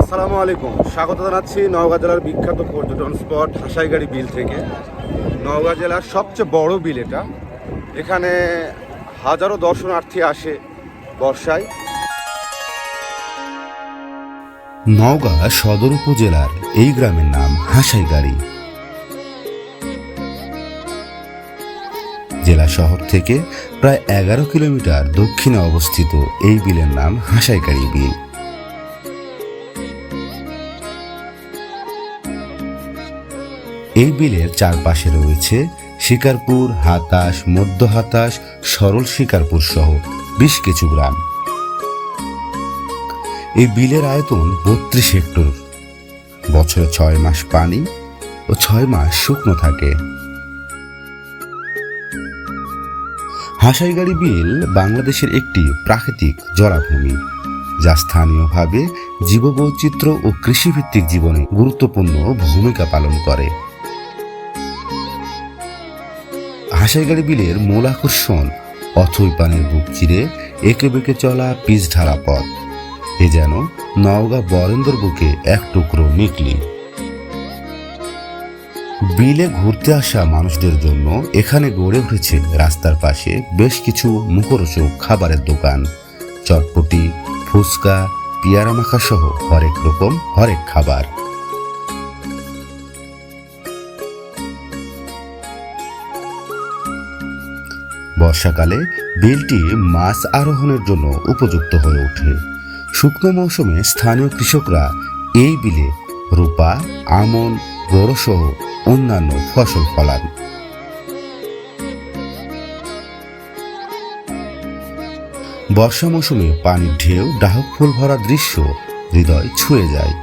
আসসালামু আলাইকুম। স্বাগত জানাচ্ছি নওগাঁ জেলার বিখ্যাত পর্যটন স্পট হাসাইগাড়ি বিল থেকে। নওগাঁ জেলার সবচেয়ে বড় বিল এটা। এখানে হাজারো দর্শনার্থী আসে বর্ষায়। নওগাঁ সদর উপজেলার এই গ্রামের নাম হাসাইগাড়ি। জেলা শহর থেকে প্রায় এগারো কিলোমিটার দক্ষিণে অবস্থিত এই বিলের নাম হাসাইগাড়ি বিল। এই বিলের চারপাশে রয়েছে শিকারপুর, হাতাশ, মধ্য হাতাশ, সরল শিকারপুর সহ বেশ কিছু গ্রাম। এই বিলের আয়তন বত্রিশ হেক্টর। বছরে ছয় মাস পানি ও ছয় মাস শুকনো থাকে। হাসাইগাড়ি বিল বাংলাদেশের একটি প্রাকৃতিক জলাভূমি, যা স্থানীয়ভাবে জীববৈচিত্র্য ও কৃষিভিত্তিক জীবনে গুরুত্বপূর্ণ ভূমিকা পালন করে। হাসাইগাড়ি বিলের মূল আকর্ষণ, অথই পানের বুক চিরে এঁকে বেঁকে চলা পিচ ঢালা পথ। এ যেন নওগাঁ বরেন্দ্র বুকে এক টুকরো নিকলি। বিলে ঘুরতে আসা মানুষদের জন্য এখানে গড়ে উঠেছে রাস্তার পাশে বেশ কিছু মুখরোচক খাবারের দোকান। চটপটি, ফুচকা, পিয়ারা মাখা সহ হরেক রকম হরেক খাবার। বর্ষাকালে বিলটি মাছ আরোহণের জন্য উপযুক্ত হয়ে ওঠে। শুকনো মৌসুমে স্থানীয় কৃষকরা এই বিলে রূপা, আমন বড় সহ অন্যান্য ফসল ফলান। বর্ষা মৌসুমে পানির ঢেউ, ডাহক ফুল ভরা দৃশ্য হৃদয় ছুঁয়ে যায়।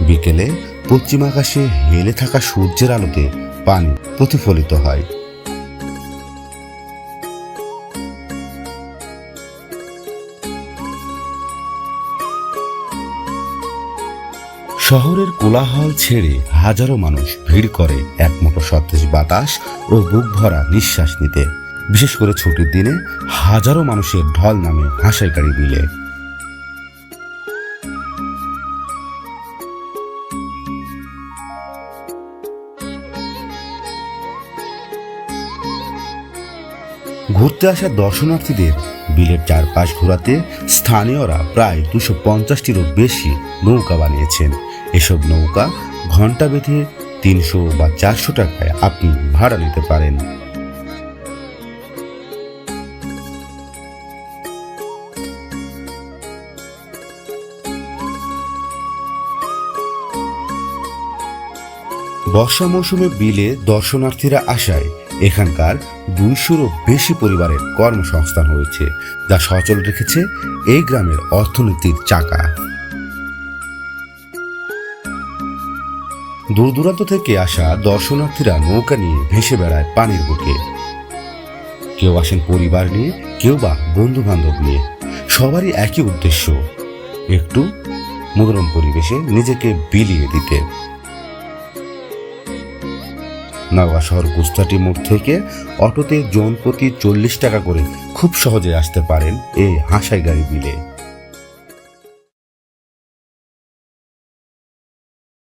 বিকেলে পশ্চিম আকাশে হেলে থাকা সূর্যের আলোতে পানি প্রতিফলিত হয়। শহরের কোলাহল ছেড়ে হাজারো মানুষ ভিড় করে একমুঠো সতেজ বাতাস ও বুক ভরা নিঃশ্বাস নিতে। বিশেষ করে ছুটির দিনে হাজারো মানুষের ঢল নামে হাসাইকারি বিলে ঘুরতে আসা দর্শনার্থীদের বিলের চারপাশ ঘোরাতে স্থানীয়রা প্রায় দুশো পঞ্চাশটিরও বেশি নৌকা বানিয়েছেন। এসব নৌকা ঘণ্টা বেঁধে তিনশো বা চারশো টাকায় আপনি ভাড়া নিতে পারেন। বর্ষা মৌসুমে বিলে দর্শনার্থীরা আসায় এখানকার দুইশোরও বেশি পরিবারের কর্মসংস্থান হয়েছে, যা সচল রেখেছে এই গ্রামের অর্থনীতির চাকা। দূর দূরান্ত থেকে আসা দর্শনার্থীরা নৌকা নিয়ে ভেসে বেড়ায় পানির বুকে। কেউ আসেন পরিবার নিয়ে, কেউ বা বন্ধু বান্ধব নিয়ে। সবারই একই উদ্দেশ্য, একটু মনোরম পরিবেশে নিজেকে বিলিয়ে দিতে। নওগাঁ শহর গুস্তাটি মোড় থেকে অটোতে জন প্রতি চল্লিশ টাকা করে খুব সহজে আসতে পারেন এই হাসাই গাড়ি বিলে